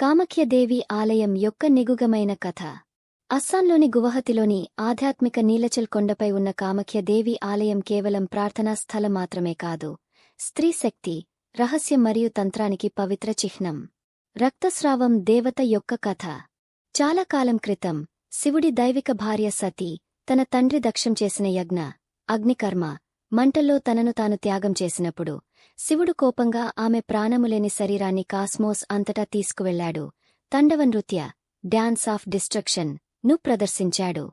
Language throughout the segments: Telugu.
కామఖ్యదేవి ఆలయం యొక్క నిగుగమైన కథ. అస్సాంలోని గువహతిలోని ఆధ్యాత్మిక నీలచల్ కొండపై ఉన్న కామఖ్యదేవి ఆలయం కేవలం ప్రార్థనా స్థలం మాత్రమే కాదు స్త్రీ శక్తి రహస్యం మరియు తంత్రానికి పవిత్ర చిహ్నం. రక్తస్రావం దేవత యొక్క కథ. చాలా కాలం క్రితం శివుడి దైవిక భార్య సతీ తన తండ్రి దక్షం చేసిన యజ్ఞ అగ్నికర్మ మంటల్లో తనను తాను త్యాగం చేసినప్పుడు శివుడు కోపంగా ఆమె ప్రాణములేని శరీరాన్ని కాస్మోస్ అంతటా తీసుకువెళ్ళాడు తండవ నృత్య డ్యాన్స్ ఆఫ్ డిస్ట్రక్షన్ను ప్రదర్శించాడు.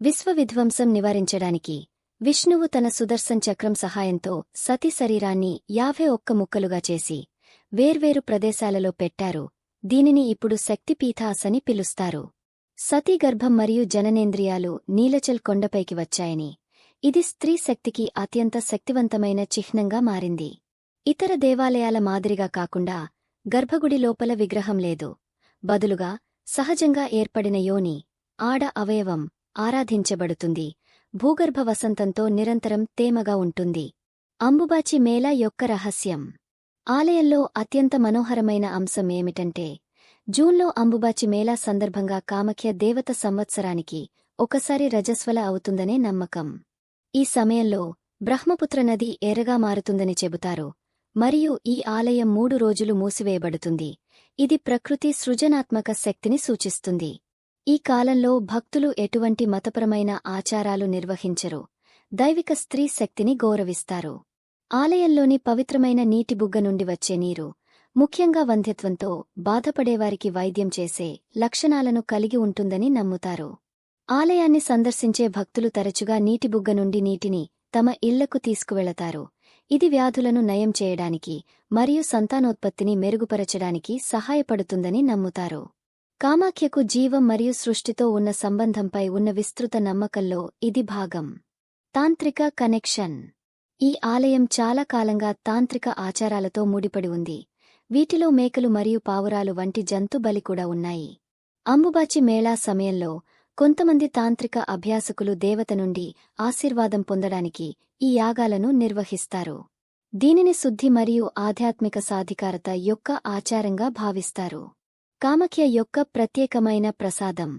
విశ్వవిధ్వంసం నివారించడానికి విష్ణువు తన సుదర్శన్ చక్రం సహాయంతో సతి శరీరాన్ని యాభై ఒక్క ముక్కలుగా చేసి వేర్వేరు ప్రదేశాలలో పెట్టారు. దీనిని ఇప్పుడు శక్తిపీఠాస్ అని పిలుస్తారు. సతీ గర్భం మరియు జననేంద్రియాలు నీలచల్ కొండపైకి వచ్చాయని ఇది స్త్రీ శక్తికి అత్యంత శక్తివంతమైన చిహ్నంగా మారింది. ఇతర దేవాలయాల మాదిరిగా కాకుండా గర్భగుడి లోపల విగ్రహం లేదు. బదులుగా సహజంగా ఏర్పడిన యోని ఆడ అవయవం ఆరాధించబడుతుంది. భూగర్భ వసంతంతో నిరంతరం తేమగా ఉంటుంది. అంబుబాచి మేళ యొక్క రహస్యం. ఆలయంలో అత్యంత మనోహరమైన అంశం ఏమిటంటే జూన్లో అంబుబాచి మేళా సందర్భంగా కామఖ్య దేవత సంవత్సరానికి ఒకసారి రజస్వల అవుతుందనే నమ్మకం. ఈ సమయంలో బ్రహ్మపుత్ర నది ఎర్రగా మారుతుందని చెబుతారు. మరియు ఈ ఆలయం మూడు రోజులు మూసివేయబడుతుంది. ఇది ప్రకృతి సృజనాత్మక శక్తిని సూచిస్తుంది. ఈ కాలంలో భక్తులు ఎటువంటి మతపరమైన ఆచారాలు నిర్వహించరు. దైవిక స్త్రీ శక్తిని గౌరవిస్తారు. ఆలయంలోని పవిత్రమైన నీటి బుగ్గ నుండి వచ్చే నీరు ముఖ్యంగా వంధ్యత్వంతో బాధపడేవారికి వైద్యం చేసే లక్షణాలను కలిగి ఉంటుందని నమ్ముతారు. ఆలయాన్ని సందర్శించే భక్తులు తరచుగా నీటిబుగ్గ నుండి నీటిని తమ ఇళ్ళకు తీసుకువెళతారు. ఇది వ్యాధులను నయం చేయడానికి మరియు సంతానోత్పత్తిని మెరుగుపరచడానికి సహాయపడుతుందని నమ్ముతారు. కామాఖ్యకు జీవం మరియు సృష్టితో ఉన్న సంబంధంపై ఉన్న విస్తృత నమ్మకంలో ఇది భాగం. తాంత్రిక కనెక్షన్. ఈ ఆలయం చాలా కాలంగా తాంత్రిక ఆచారాలతో ముడిపడి ఉంది. వీటిలో మేకలు మరియు పావురాలు వంటి జంతు బలి కూడా ఉన్నాయి. అంబుబాచి మేళా సమయంలో కొంతమంది తాంత్రిక అభ్యాసకులు దేవత నుండి ఆశీర్వాదం పొందడానికి ఈ యాగాలను నిర్వహిస్తారు. దీనిని శుద్ధి మరియు ఆధ్యాత్మిక సాధికారత యొక్క ఆచారంగా భావిస్తారు. కామఖ్య యొక్క ప్రత్యేకమైన ప్రసాదం.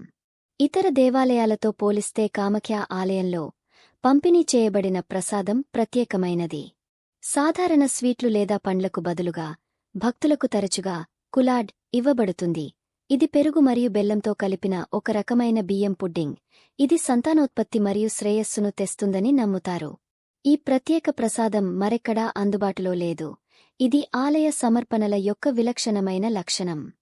ఇతర దేవాలయాలతో పోలిస్తే కామఖ్య ఆలయంలో పంపిణీ చేయబడిన ప్రసాదం ప్రత్యేకమైనది. సాధారణ స్వీట్లు లేదా పండ్లకు బదులుగా భక్తులకు తరచుగా కులాడ్ ఇవ్వబడుతుంది. ఇది పెరుగు మరియు బెల్లంతో కలిపిన ఒక రకమైన బియ్యం పుడ్డింగ్. ఇది సంతానోత్పత్తి మరియు శ్రేయస్సును తెస్తుందని నమ్ముతారు. ఈ ప్రత్యేక ప్రసాదం మరెక్కడా అందుబాటులో లేదు. ఇది ఆలయ సమర్పణల యొక్క విలక్షణమైన లక్షణం.